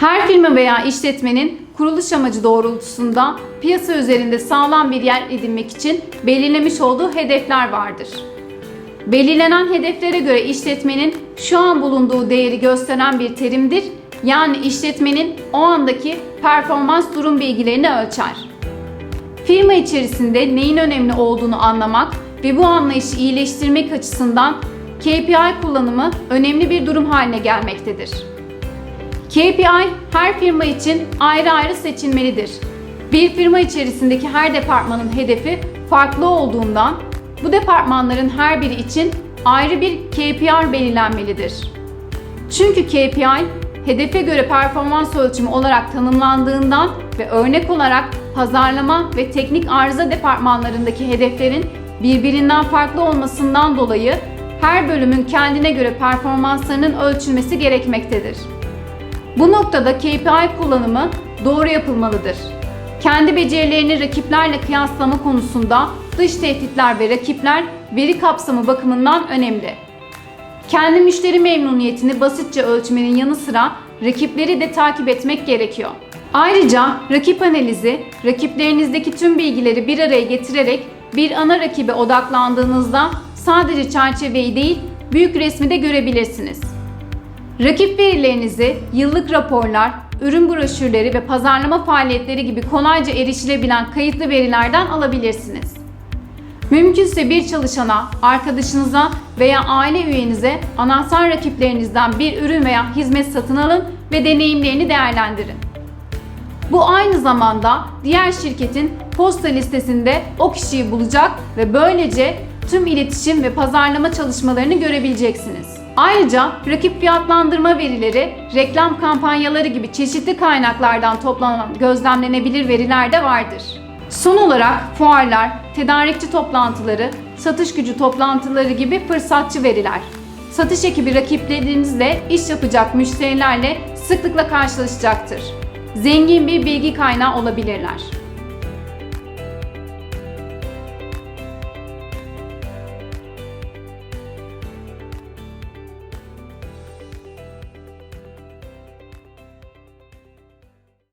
Her firma veya işletmenin kuruluş amacı doğrultusunda piyasa üzerinde sağlam bir yer edinmek için belirlemiş olduğu hedefler vardır. Belirlenen hedeflere göre işletmenin şu an bulunduğu değeri gösteren bir terimdir. Yani işletmenin o andaki performans durum bilgilerini ölçer. Firma içerisinde neyin önemli olduğunu anlamak ve bu anlayışı iyileştirmek açısından KPI kullanımı önemli bir durum haline gelmektedir. KPI her firma için ayrı ayrı seçilmelidir. Bir firma içerisindeki her departmanın hedefi farklı olduğundan bu departmanların her biri için ayrı bir KPI belirlenmelidir. Çünkü KPI hedefe göre performans ölçümü olarak tanımlandığından ve örnek olarak pazarlama ve teknik arıza departmanlarındaki hedeflerin birbirinden farklı olmasından dolayı her bölümün kendine göre performanslarının ölçülmesi gerekmektedir. Bu noktada KPI kullanımı doğru yapılmalıdır. Kendi becerilerini rakiplerle kıyaslama konusunda dış tehditler ve rakipler veri kapsamı bakımından önemli. Kendi müşteri memnuniyetini basitçe ölçmenin yanı sıra rakipleri de takip etmek gerekiyor. Ayrıca rakip analizi, rakiplerinizdeki tüm bilgileri bir araya getirerek bir ana rakibe odaklandığınızda sadece çerçeveyi değil, büyük resmi de görebilirsiniz. Rakip verilerinizi yıllık raporlar, ürün broşürleri ve pazarlama faaliyetleri gibi kolayca erişilebilen kayıtlı verilerden alabilirsiniz. Mümkünse bir çalışana, arkadaşınıza veya aile üyenize anahtar rakiplerinizden bir ürün veya hizmet satın alın ve deneyimlerini değerlendirin. Bu aynı zamanda diğer şirketin posta listesinde o kişiyi bulacak ve böylece tüm iletişim ve pazarlama çalışmalarını görebileceksiniz. Ayrıca rakip fiyatlandırma verileri, reklam kampanyaları gibi çeşitli kaynaklardan toplanan gözlemlenebilir veriler de vardır. Son olarak fuarlar, tedarikçi toplantıları, satış gücü toplantıları gibi fırsatçı veriler. Satış ekibi rakiplerinizle iş yapacak müşterilerle sıklıkla karşılaşacaktır. Zengin bir bilgi kaynağı olabilirler.